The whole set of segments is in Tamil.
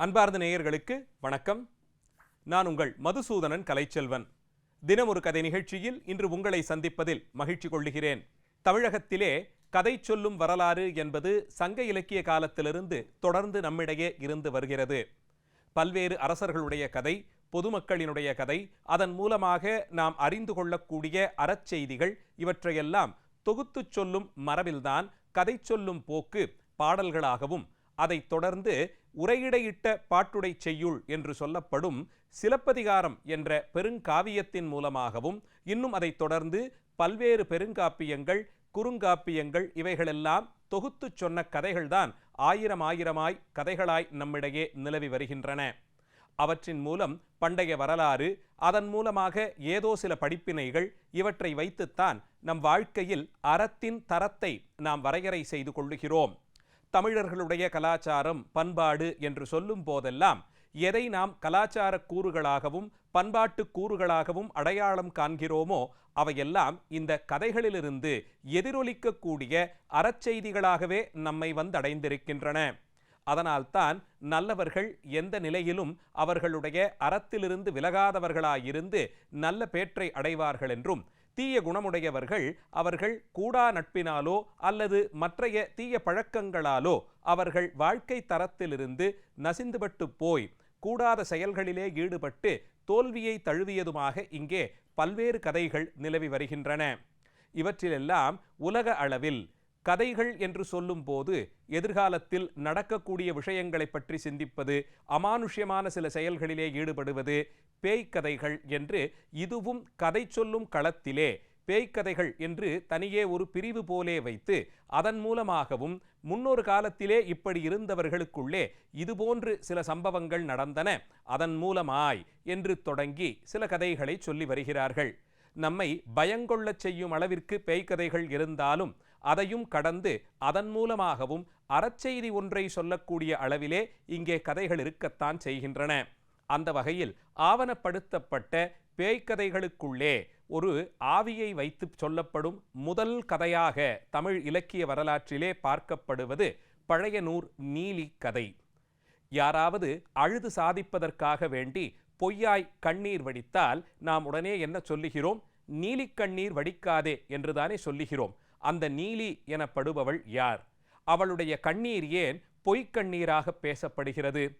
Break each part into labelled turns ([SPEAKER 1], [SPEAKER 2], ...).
[SPEAKER 1] அன்பார்ந்த நேயர்களுக்கு வணக்கம். நான் உங்கள் மதுசூதனன் கலைச்செல்வன். தினம் ஒரு கதை நிகழ்ச்சியில் இன்று உங்களை சந்திப்பதில் மகிழ்ச்சி கொள்ளுகிறேன். தமிழகத்திலே கதை சொல்லும் வரலாறு என்பது சங்க இலக்கிய காலத்திலிருந்து தொடர்ந்து நம்மிடையே இருந்து வருகிறது. பல்வேறு அரசர்களுடைய கதை பொதுமக்களினுடைய கதை அதன் மூலமாக நாம் அறிந்து கொள்ளக்கூடிய அறச்செய்திகள் இவற்றையெல்லாம் தொகுத்துச் சொல்லும் மரபில்தான் கதை சொல்லும் போக்கு பாடல்களாகவும் அதைத் தொடர்ந்து உரையிடையிட்ட பாட்டுடை செய்யுள் என்று சொல்லப்படும் சிலப்பதிகாரம் என்ற பெருங்காவியத்தின் மூலமாகவும் இன்னும் அதைத் தொடர்ந்து பல்வேறு பெருங்காப்பியங்கள் குறுங்காப்பியங்கள் இவைகளெல்லாம் தொகுத்துச் சொன்ன கதைகள்தான் ஆயிரம் ஆயிரமாய் கதைகளாய் நம்மிடையே நிலவி வருகின்றன. அவற்றின் மூலம் பண்டைய வரலாறு அதன் மூலமாக ஏதோ சில படிப்பினைகள் இவற்றை வைத்துத்தான் நம் வாழ்க்கையில் அறத்தின் தரத்தை நாம் வரையறை செய்து கொள்ளுகிறோம். தமிழர்களுடைய கலாச்சாரம் பண்பாடு என்று சொல்லும் போதெல்லாம் எதை நாம் கலாச்சார கூறுகளாகவும் பண்பாட்டு கூறுகளாகவும் அடையாளம் காண்கிறோமோ அவையெல்லாம் இந்த கதைகளிலிருந்து எதிரொலிக்கக்கூடிய அறச்செய்திகளாகவே நம்மை வந்தடைந்திருக்கின்றன. அதனால்தான் நல்லவர்கள் எந்த நிலையிலும் அவர்களுடைய அறத்திலிருந்து விலகாதவர்களாயிருந்து நல்ல பேற்றை அடைவார்கள் என்றும் தீய குணமுடையவர்கள் அவர்கள் கூடா நட்பினாலோ அல்லது மற்றைய தீய பழக்கங்களாலோ அவர்கள் வாழ்க்கை தரத்திலிருந்து நசிந்துபட்டு போய் கூடாத செயல்களிலே ஈடுபட்டு தோல்வியை தழுவியதுமாக இங்கே பல்வேறு கதைகள் நிலவி வருகின்றன. இவற்றிலெல்லாம் உலக அளவில் கதைகள் என்று சொல்லும்போது எதிர்காலத்தில் நடக்கக்கூடிய விஷயங்களை பற்றி சிந்திப்பது அமானுஷ்யமான சில செயல்களிலே ஈடுபடுவது பேய்க்கதைகள் என்று இதுவும் கதை சொல்லும் களத்திலே பேய்க்கதைகள் என்று தனியே ஒரு பிரிவு போலே வைத்து அதன் மூலமாகவும் முன்னொரு காலத்திலே இப்படி இருந்தவர்களுக்குள்ளே இதுபோன்று சில சம்பவங்கள் நடந்தன அதன் மூலமாய் என்று தொடங்கி சில கதைகளை சொல்லி வருகிறார்கள். நம்மை பயங்கொள்ளச் செய்யும் அளவிற்கு பேய்க்கதைகள் இருந்தாலும் அதையும் கடந்து அதன் மூலமாகவும் அறச்செய்தி ஒன்றை சொல்லக்கூடிய அளவிலே இங்கே கதைகள் இருக்கத்தான் செய்கின்றன. அந்த வகையில் ஆவணப்படுத்தப்பட்ட பேய்க்கதைகளுக்குள்ளே ஒரு ஆவியை வைத்து சொல்லப்படும் முதல் கதையாக தமிழ் இலக்கிய வரலாற்றிலே பார்க்கப்படுவது பழையனூர் நீலி கதை. யாராவது அழுது சாதிப்பதற்காக வேண்டி பொய்யாய் கண்ணீர் வடித்தால் நாம் உடனே என்ன சொல்லுகிறோம்? நீலிக்கண்ணீர் வடிக்காதே என்றுதானே சொல்லுகிறோம். அந்த நீலி எனப்படுபவள் யார்? அவளுடைய கண்ணீர் ஏன் பொய்க்கண்ணீராக பேசப்படுகிறது?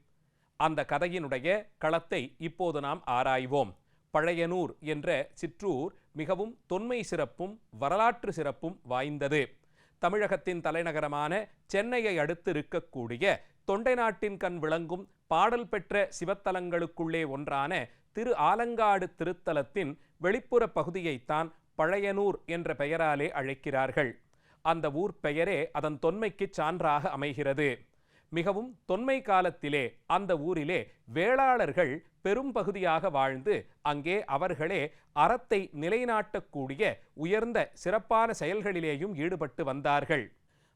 [SPEAKER 1] அந்த கதையினுடைய களத்தை இப்போது நாம் ஆராய்வோம். பழையனூர் என்ற சிற்றூர் மிகவும் தொன்மை சிறப்பும் வரலாற்று சிறப்பும் வாய்ந்தது. தமிழகத்தின் தலைநகரமான சென்னையை அடுத்து இருக்கக்கூடிய தொண்டை நாட்டின் கண் விளங்கும் பாடல் பெற்ற சிவத்தலங்களுக்குள்ளே ஒன்றான திரு ஆலங்காடு திருத்தலத்தின் வெளிப்புற பகுதியைத்தான் பழையனூர் என்ற பெயராலே அழைக்கிறார்கள். அந்த ஊர் பெயரே அதன் தொன்மைக்கு சான்றாக அமைகிறது. மிகவும் தொன்மை காலத்திலே அந்த ஊரிலே வேளாளர்கள் பெரும் பகுதியாக வாழ்ந்து அங்கே அவர்களே அறத்தை நிலைநாட்டக்கூடிய உயர்ந்த சிறப்பான செயல்களிலேயும் ஈடுபட்டு வந்தார்கள்.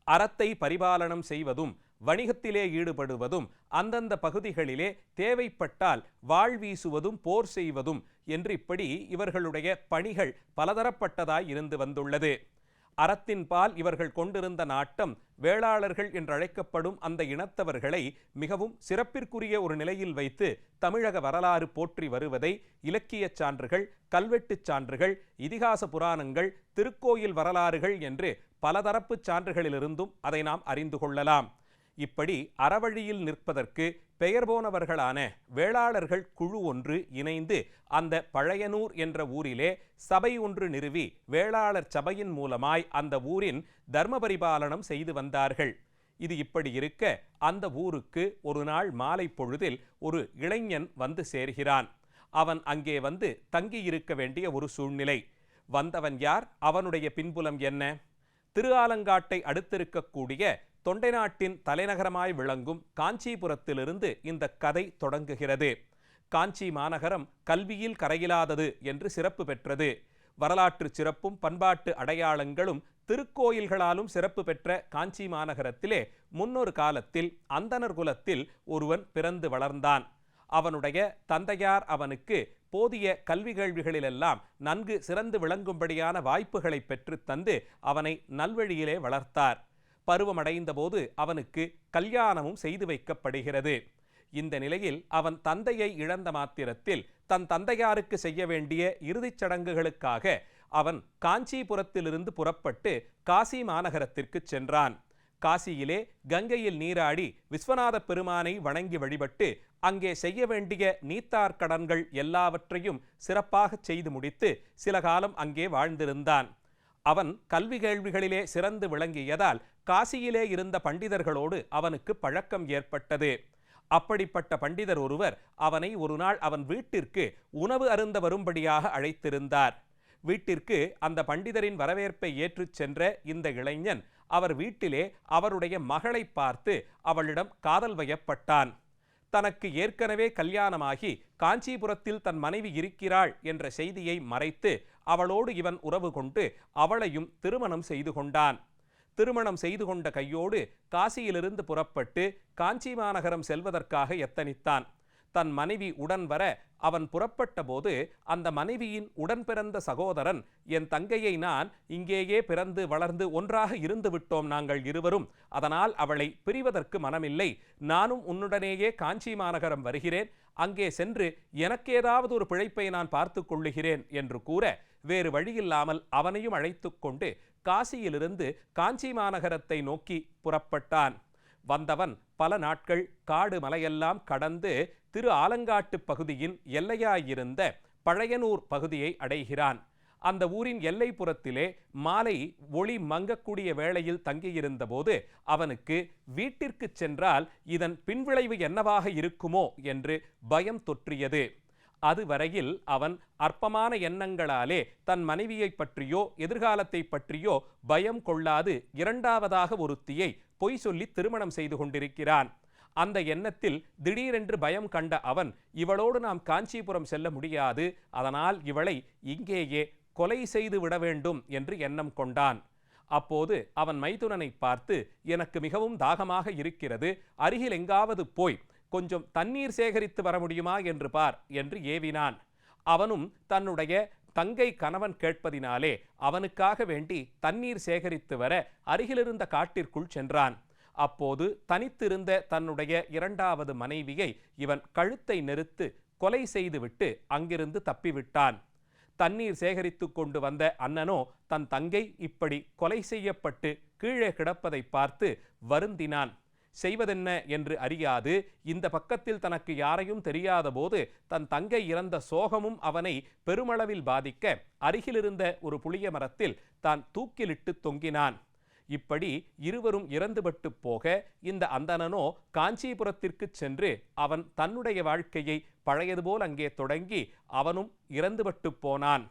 [SPEAKER 1] அறத்தை பரிபாலனம் செய்வதும் வணிகத்திலே ஈடுபடுவதும் அந்தந்த பகுதிகளிலே தேவைப்பட்டால் வாழ் வீசுவதும் போர் செய்வதும் என்று இப்படி இவர்களுடைய பணிகள் பலதரப்பட்டதாய் இருந்து வந்துள்ளது. அறத்தின்பால் இவர்கள் கொண்டிருந்த நாட்டம் வேளாளர்கள் என்றழைக்கப்படும் அந்த இனத்தவர்களை மிகவும் சிறப்பிற்குரிய ஒரு நிலையில் வைத்து தமிழக வரலாறு போற்றி வருவதை இலக்கியச் சான்றுகள் கல்வெட்டுச் சான்றுகள் இதிகாச புராணங்கள் திருக்கோயில் வரலாறுகள் என்று பலதரப்பு சான்றுகளிலிருந்தும் அதை நாம் அறிந்து கொள்ளலாம். இப்படி அறவழியில் நிற்பதற்கு பெயர் போனவர்களான வேளாளர்கள் குழு ஒன்று இணைந்து அந்த பழையனூர் என்ற ஊரிலே சபை ஒன்று நிறுவி வேளாளர் சபையின் மூலமாய் அந்த ஊரின் தர்ம பரிபாலனம் செய்து வந்தார்கள். இது இப்படி இருக்க அந்த ஊருக்கு ஒரு நாள் மாலை பொழுதில் ஒரு இளைஞன் வந்து சேர்கிறான். அவன் அங்கே வந்து தங்கியிருக்க வேண்டிய ஒரு சூழ்நிலை. வந்தவன் யார்? அவனுடைய பின்புலம் என்ன? திரு ஆலங்காட்டை அடுத்திருக்கக்கூடிய தொண்டை நாட்டின் தலைநகரமாய் விளங்கும் காஞ்சிபுரத்திலிருந்து இந்த கதை தொடங்குகிறது. காஞ்சி மாநகரம் கல்வியில் கரையிலாதது என்று சிறப்பு பெற்றது. வரலாற்று சிறப்பும் பண்பாட்டு அடையாளங்களும் திருக்கோயில்களாலும் சிறப்பு பெற்ற காஞ்சி மாநகரத்திலே முன்னொரு காலத்தில் அந்தனர் குலத்தில் ஒருவன் பிறந்து வளர்ந்தான். அவனுடைய தந்தையார் அவனுக்கு போதிய கல்வி கேள்விகளிலெல்லாம் நன்கு சிறந்து விளங்கும்படியான வாய்ப்புகளை பெற்று தந்து அவனை நல்வழியிலே வளர்த்தார். பருவமடைந்த போது அவனுக்கு கல்யாணமும் செய்து வைக்கப்படுகிறது. இந்த நிலையில் அவன் தந்தையை இழந்த மாத்திரத்தில் தன் தந்தையாருக்கு செய்ய வேண்டிய இறுதிச் சடங்குகளுக்காக அவன் காஞ்சிபுரத்திலிருந்து புறப்பட்டு காசி மாநகரத்திற்கு சென்றான். காசியிலே கங்கையில் நீராடி விஸ்வநாத பெருமானை வணங்கி வழிபட்டு அங்கே செய்ய வேண்டிய நீத்தார் கடன்கள் எல்லாவற்றையும் சிறப்பாகச் செய்து முடித்து சில காலம் அங்கே வாழ்ந்திருந்தான். அவன் கல்வி கேள்விகளிலே சிறந்து விளங்கியதால் காசியிலே இருந்த பண்டிதர்களோடு அவனுக்கு பழக்கம் ஏற்பட்டது. அப்படிப்பட்ட பண்டிதர் ஒருவர் அவனை ஒரு நாள் அவன் வீட்டிற்கு உணவு அருந்த வரும்படியாக அழைத்திருந்தார். வீட்டிற்கு அந்த பண்டிதரின் வரவேற்பை ஏற்றுச் சென்ற இந்த இளைஞன் அவர் வீட்டிலே அவருடைய மகளை பார்த்து அவளிடம் காதல் வயப்பட்டான். தனக்கு ஏற்கனவே கல்யாணமாகி காஞ்சிபுரத்தில் தன் மனைவி இருக்கிறாள் என்ற செய்தியை மறைத்து அவளோடு இவன் உறவு கொண்டு அவளையும் திருமணம் செய்து கொண்டான் திருமணம் செய்து கொண்ட கையோடு காசியிலிருந்து புறப்பட்டு காஞ்சி மாநகரம் செல்வதற்காக எத்தனித்தான். தன் மனைவி உடன் வர அவன் புறப்பட்ட போது அந்த மனைவியின் உடன் பிறந்த சகோதரன் என் தங்கையை நான் இங்கேயே பிறந்து வளர்ந்து ஒன்றாக இருந்து விட்டோம் நாங்கள் இருவரும். அதனால் அவளை பிரிவதற்கு மனமில்லை. நானும் உன்னுடனேயே காஞ்சி மாநகரம் வருகிறேன். அங்கே சென்று எனக்கேதாவது ஒரு பிழைப்பை நான் பார்த்து கொள்ளுகிறேன் என்று கூற வேறு வழியில்லாமல் அவனையும் அழைத்து கொண்டு காசியிலிருந்து காஞ்சி மாநகரத்தை நோக்கி புறப்பட்டான். வந்தவன் பல நாட்கள் காடு மலையெல்லாம் கடந்து திரு ஆலங்காட்டு பகுதியின் எல்லையாயிருந்த பழையனூர் பகுதியை அடைகிறான். அந்த ஊரின் எல்லைப்புறத்திலே மாலை ஒளி மங்கக்கூடிய வேளையில் தங்கியிருந்தபோது அவனுக்கு வீட்டிற்கு சென்றால் இதன் பின்விளைவு என்னவாக இருக்குமோ என்று பயம் தொற்றியது. அதுவரையில் அவன் அற்பமான எண்ணங்களாலே தன் மனைவியைப் பற்றியோ எதிர்காலத்தை பற்றியோ பயம் கொள்ளாது இரண்டாவதாக ஒருத்தியை பொய் சொல்லி திருமணம் செய்து கொண்டிருக்கிறான். அந்த எண்ணத்தில் திடீரென்று பயம் கண்ட அவன் இவளோடு நாம் காஞ்சிபுரம் செல்ல முடியாது. அதனால் இவளை இங்கேயே கொலை செய்து விட வேண்டும் என்று எண்ணம் கொண்டான். அப்போது அவன் மைதுனனை பார்த்து எனக்கு மிகவும் தாகமாக இருக்கிறது அருகில் எங்காவது போய் கொஞ்சம் தண்ணீர் சேகரித்து வர முடியுமா என்று பார் என்று ஏவினான். அவனும் தன்னுடைய தங்கை கணவன் கேட்பதினாலே அவனுக்காக வேண்டி தண்ணீர் சேகரித்து வர அருகிலிருந்த காட்டிற்குள் சென்றான். அப்போது தனித்திருந்த தன்னுடைய இரண்டாவது மனைவியை இவன் கழுத்தை நெருத்து கொலை செய்துவிட்டு அங்கிருந்து தப்பிவிட்டான். தண்ணீர் சேகரித்து கொண்டு வந்த அண்ணனோ தன் தங்கை இப்படி கொலை செய்யப்பட்டு கீழே கிடப்பதை பார்த்து வருந்தினான். செய்வதென்ன என்று அறியாது. இந்த பக்கத்தில் தனக்கு யாரையும் தெரியாத போது தன் தங்கை இறந்த சோகமும் அவனை பெருமளவில் பாதிக்க அருகிலிருந்த ஒரு புளிய மரத்தில் தான் தூக்கிலிட்டு தொங்கினான். இப்படி இருவரும் இறந்துபட்டு போக இந்த அந்தணனோ காஞ்சிபுரத்திற்கு சென்று அவன் தன்னுடைய வாழ்க்கையை பழையது போல் அங்கே தொடங்கி அவனும் இறந்துபட்டு போனான்.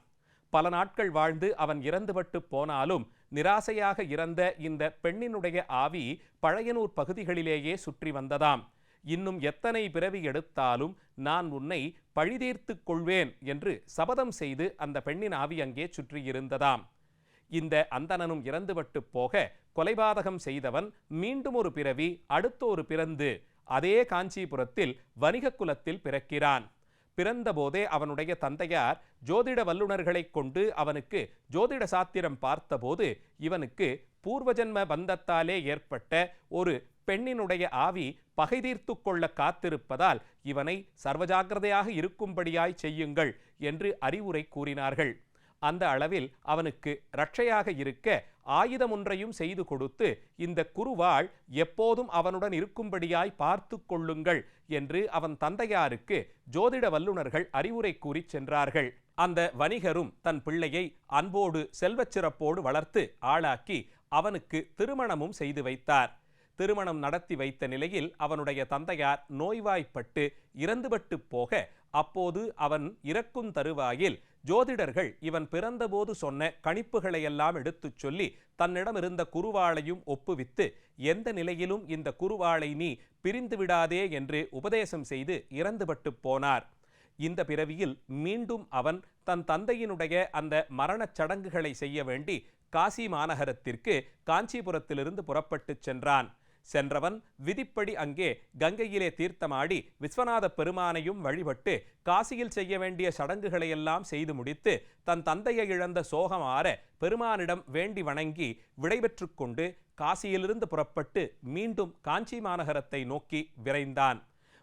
[SPEAKER 1] பல நாட்கள் வாழ்ந்து அவன் இறந்துபட்டு போனாலும் நிராசையாக இறந்த இந்த பெண்ணினுடைய ஆவி பழையனூர் பகுதிகளிலேயே சுற்றி வந்ததாம். இன்னும் எத்தனை பிறவி எடுத்தாலும் நான் உன்னை பழிதீர்த்து கொள்வேன் என்று சபதம் செய்து அந்த பெண்ணின் ஆவி அங்கே சுற்றியிருந்ததாம். இந்த அந்தணனும் இறந்துபட்டு போக கொலைபாதகம் செய்தவன் மீண்டும் ஒரு பிறவி அடுத்த ஒரு பிறந்து அதே காஞ்சிபுரத்தில் வணிக குலத்தில் பிறக்கிறான். பிறந்தபோதே அவனுடைய தந்தையார் ஜோதிட வல்லுநர்களைக் கொண்டு அவனுக்கு ஜோதிட சாத்திரம் பார்த்தபோது இவனுக்கு பூர்வஜன்ம பந்தத்தாலே ஏற்பட்ட ஒரு பெண்ணினுடைய ஆவி பகை தீர்த்து கொள்ள காத்திருப்பதால் இவனை சர்வஜாக்கிரதையாக இருக்கும்படியாய் செய்யுங்கள் என்று அறிவுரை கூறினார்கள். அந்த அளவில் அவனுக்கு ரட்சையாக இருக்க ஆயுதம் ஒன்றையும் செய்து கொடுத்து இந்த குருவாள் எப்போதும் அவனுடன் இருக்கும்படியாய் பார்த்து கொள்ளுங்கள் என்று அவன் தந்தையாருக்கு ஜோதிட வல்லுநர்கள் அறிவுரை கூறிச் சென்றார்கள். அந்த வணிகரும் தன் பிள்ளையை அன்போடு செல்வச்சிறப்போடு வளர்த்து ஆளாக்கி அவனுக்கு திருமணமும் செய்து வைத்தார். திருமணம் நடத்தி வைத்த நிலையில் அவனுடைய தந்தையார் நோய்வாய்ப்பட்டு இறந்துபட்டு போக அப்போது அவன் இறக்கும் தருவாயில் ஜோதிடர்கள் இவன் பிறந்தபோது சொன்ன கணிப்புகளையெல்லாம் எடுத்துச் சொல்லி தன்னிடம் இருந்த குருவாளையும் ஒப்புவித்து எந்த நிலையிலும் இந்த குருவாளை நீ பிரிந்து விடாதே என்று உபதேசம் செய்து இறந்துபட்டு போனார். இந்த பிறவியில் மீண்டும் அவன் தன் தந்தையினுடைய அந்த மரணச் சடங்குகளை செய்ய வேண்டி காசி மாநகரத்திற்கு காஞ்சிபுரத்திலிருந்து புறப்பட்டுச் சென்றான். சென்றவன் விதிப்படி அங்கே கங்கையிலே தீர்த்தமாடி விஸ்வநாத பெருமானையும் வழிபட்டு காசியில் செய்ய வேண்டிய சடங்குகளையெல்லாம் செய்து முடித்து தன் தந்தையை இழந்த சோகமாற பெருமானிடம் வேண்டி வணங்கி விடைபெற்று கொண்டு காசியிலிருந்து புறப்பட்டு மீண்டும் காஞ்சி மாநகரத்தை நோக்கி விரைந்தான்.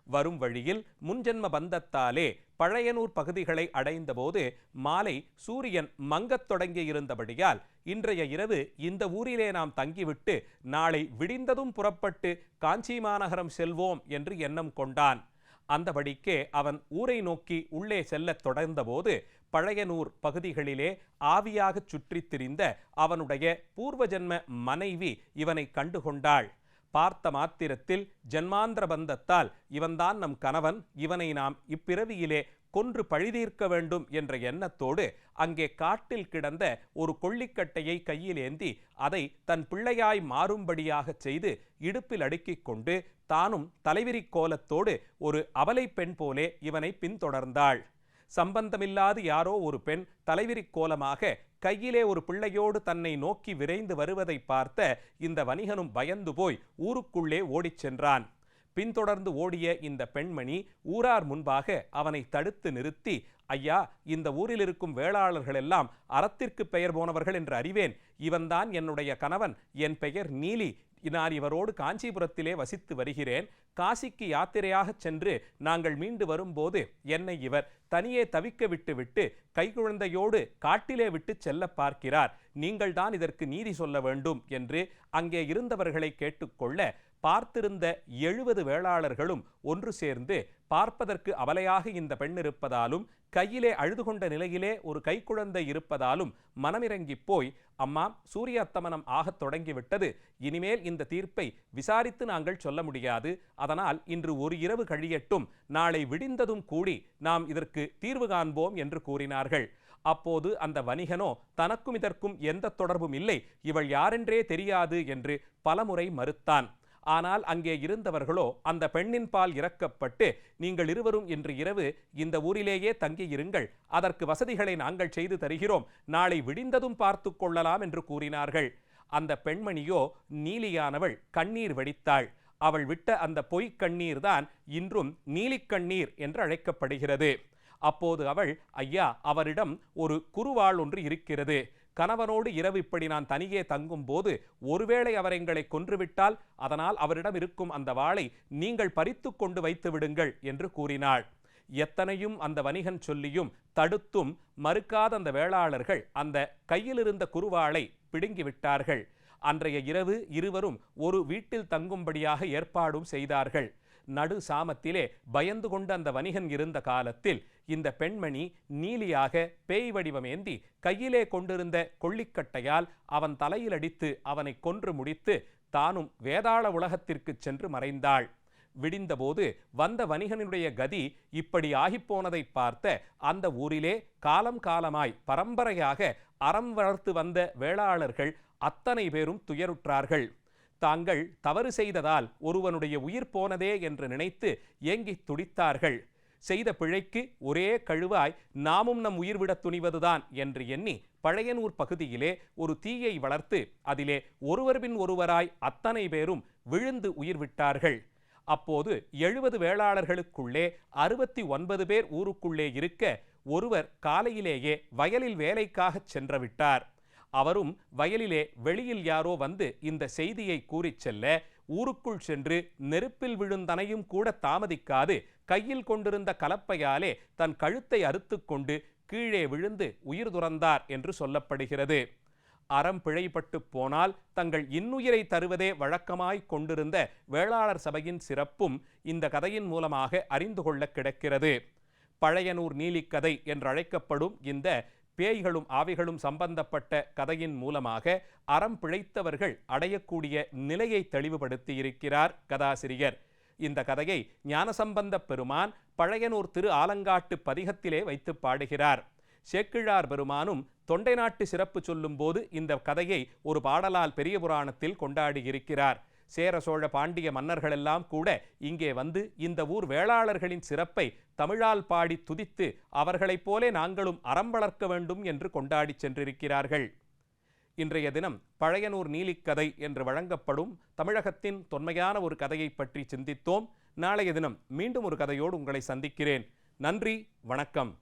[SPEAKER 1] வரும் வழியில் முன்ஜென்ம பந்தத்தாலே பழையனூர் பகுதிகளை அடைந்தபோது மாலை சூரியன் மங்கத் தொடங்கியிருந்தபடியால் இன்றைய இரவு இந்த ஊரிலே நாம் தங்கிவிட்டு நாளை விடிந்ததும் புறப்பட்டு காஞ்சி மாநகரம் செல்வோம் என்று எண்ணம் கொண்டான். அந்தபடிக்கே அவன் ஊரை நோக்கி உள்ளே செல்லத் தொடர்ந்தபோது பழையனூர் பகுதிகளிலே ஆவியாகச் சுற்றித் திரிந்த அவனுடைய பூர்வஜென்ம மனைவி இவனை கண்டுகொண்டாள். பார்த்த மாத்திரத்தில் ஜன்மாந்திர பந்தத்தால் இவன்தான் நம் கணவன் இவனை நாம் இப்பிறவியிலே கொன்று பழிதீர்க்க வேண்டும் என்ற எண்ணத்தோடு அங்கே காட்டில் கிடந்த ஒரு கொள்ளிக்கட்டையை கையில் ஏந்தி அதை தன் பிள்ளையாய் மாறும்படியாகச் செய்து இடுப்பில் அடுக்கிக் கொண்டு தானும் தலைவிரி கோலத்தோடு ஒரு அவலை பெண் போலே இவனை பின்தொடர்ந்தாள். சம்பந்தமில்லாது யாரோ ஒரு பெண் தலைவிரி கோலமாக கையிலே ஒரு பிள்ளையோடு தன்னை நோக்கி விரைந்து வருவதை பார்த்த இந்த வணிகனும் பயந்து போய் ஊருக்குள்ளே ஓடிச் சென்றான். பின்தொடர்ந்து ஓடிய இந்த பெண்மணி ஊரார் முன்பாக அவனை தடுத்து நிறுத்தி ஐயா இந்த ஊரில் இருக்கும் வேளாளர்கள் எல்லாம் அறத்திற்கு பெயர் போனவர்கள் என்று அறிவேன். இவன்தான் என்னுடைய கணவன். என் பெயர் நீலி. நான் இவரோடு காஞ்சிபுரத்திலே வசித்து வருகிறேன். காசிக்கு யாத்திரையாகச் சென்று நாங்கள் மீண்டு வரும்போது என்னை இவர் தனியே தவிக்க விட்டு விட்டு கைக்குழந்தையோடு காட்டிலே விட்டு செல்ல பார்க்கிறார். நீங்கள்தான் இதற்கு நீதி சொல்ல வேண்டும் என்று அங்கே இருந்தவர்களை கேட்டுக்கொள்ள பார்த்திருந்த எழுபது வேளாளர்களும் ஒன்று சேர்ந்து பார்ப்பதற்கு அவலையாக இந்த பெண் இருப்பதாலும் கையிலே அழுது கொண்ட நிலையிலே ஒரு கைக்குழந்தை இருப்பதாலும் மனமிறங்கிப் போய் அம்மா சூரிய அத்தமனம் ஆகத் தொடங்கிவிட்டது. இனிமேல் இந்த தீர்ப்பை விசாரித்து நாங்கள் சொல்ல முடியாது. அதனால் இன்று ஒரு இரவு கழியட்டும். நாளை விடிந்ததும் கூடி நாம் இதற்கு தீர்வு காண்போம் என்று கூறினார்கள். அப்போது அந்த வணிகனோ தனக்கும் இதற்கும் எந்த தொடர்பும் இல்லை. இவள் யாரென்றே தெரியாது என்று பலமுறை மறுத்தான். ஆனால் அங்கே இருந்தவர்களோ அந்த பெண்ணின் பால் இறக்கப்பட்டு நீங்கள் இருவரும் இன்று இரவு இந்த ஊரிலேயே தங்கியிருங்கள் அதற்கு வசதிகளை நாங்கள் செய்து தருகிறோம் நாளை விடிந்ததும் பார்த்து கொள்ளலாம் என்று கூறினார்கள். அந்த பெண்மணியோ நீலியானவள் கண்ணீர் வெடித்தாள். அவள் விட்ட அந்த பொய்க் கண்ணீர் தான் இன்றும் நீலிக்கண்ணீர் என்று அழைக்கப்படுகிறது. அப்போது அவள் ஐயா அவரிடம் ஒரு குருவாள் ஒன்று இருக்கிறது. கணவனோடு இரவு இப்படி நான் தனியே தங்கும் போது ஒருவேளை அவர் எங்களை கொன்றுவிட்டால் அதனால் அவரிடம் இருக்கும் அந்த வாளை நீங்கள் பறித்து கொண்டு வைத்து விடுங்கள் என்று கூறினாள். எத்தனையும் அந்த வணிகன் சொல்லியும் தடுத்தும் மறுக்காத அந்த வேளாளர்கள் அந்த கையிலிருந்த குருவாளை பிடுங்கி விட்டார்கள் அன்றைய இரவு இருவரும் ஒரு வீட்டில் தங்கும்படியாக ஏற்பாடும் செய்தார்கள். நடு சாமத்திலே பயந்து கொண்டு அந்த வணிகன் இருந்த காலத்தில் இந்த பெண்மணி நீலியாக பேய் வடிவமேந்தி கையிலே கொண்டிருந்த கொள்ளிக்கட்டையால் அவன் தலையில் அடித்து அவனை கொன்று முடித்து தானும் வேதாள உலகத்திற்கு சென்று மறைந்தாள். விடிந்தபோது வந்த வணிகனுடைய கதி இப்படி ஆகிப்போனதை பார்த்த அந்த ஊரிலே காலம் காலமாய் பரம்பரையாக அறம் வளர்த்து வந்த வேளாளர்கள் அத்தனை பேரும் துயருற்றார்கள். தாங்கள் தவறு செய்ததால் ஒருவனுடைய உயிர் போனதே என்று நினைத்து ஏங்கித் துடித்தார்கள். செய்த பிழைக்கு ஒரே கழுவாய் நாமும் நம் உயிர் துணிவதுதான் என்று எண்ணி பழையனூர் பகுதியிலே ஒரு தீயை வளர்த்து அதிலே ஒருவர் பின் ஒருவராய் அத்தனை பேரும் விழுந்து உயிர் விட்டார்கள். அப்போது எழுபது வேளாளர்களுக்குள்ளே அறுபத்தி ஒன்பது பேர் ஊருக்குள்ளே இருக்க ஒருவர் காலையிலேயே வயலில் வேலைக்காகச் சென்று விட்டார் அவரும் வயலிலே வெளியில் யாரோ வந்து இந்த செய்தியை கூறிச் செல்ல ஊருக்குள் சென்று நெருப்பில் விழுந்தனையும் கூட தாமதிக்காது கையில் கொண்டிருந்த கலப்பையாலே தன் கழுத்தை அறுத்துக்கொண்டு கீழே விழுந்து உயிர் துறந்தார் என்று சொல்லப்படுகிறது. அறம் பிழைப்பட்டு போனால் தங்கள் இன்னுயிரை தருவதே வழக்கமாய் கொண்டிருந்த வேளாளர் சபையின் சிறப்பும் இந்த கதையின் மூலமாக அறிந்து கொள்ள கிடக்கிறது. பழையனூர் நீலிக்கதை என்றழைக்கப்படும் இந்த பேய்களும் ஆவிகளும் சம்பந்தப்பட்ட கதையின் மூலமாக அறம் பிழைத்தவர்கள் அடையக்கூடிய நிலையை தெளிவுபடுத்தி இருக்கிறார் கதாசிரியர். இந்த கதையை ஞானசம்பந்த பெருமான் பழையனூர் திரு ஆலங்காட்டு பதிகத்திலே வைத்து பாடுகிறார். சேக்கிழார் பெருமானும் தொண்டை நாட்டு சிறப்பு சொல்லும்போது இந்த கதையை ஒரு பாடலால் பெரிய புராணத்தில் கொண்டாடியிருக்கிறார். சேர சோழ பாண்டிய மன்னர்களெல்லாம் கூட இங்கே வந்து இந்த ஊர் வேளாளர்களின் சிறப்பை தமிழால் பாடி துதித்து அவர்களைப் போலே நாங்களும் அறம் வளர்க்க வேண்டும் என்று கொண்டாடி சென்றிருக்கிறார்கள். இன்றைய தினம் பழையனூர் நீலிக்கதை என்று வழங்கப்படும் தமிழகத்தின் தொன்மையான ஒரு கதையை பற்றி சிந்தித்தோம். நாளைய தினம் மீண்டும் ஒரு கதையோடு உங்களை சந்திக்கிறேன். நன்றி வணக்கம்.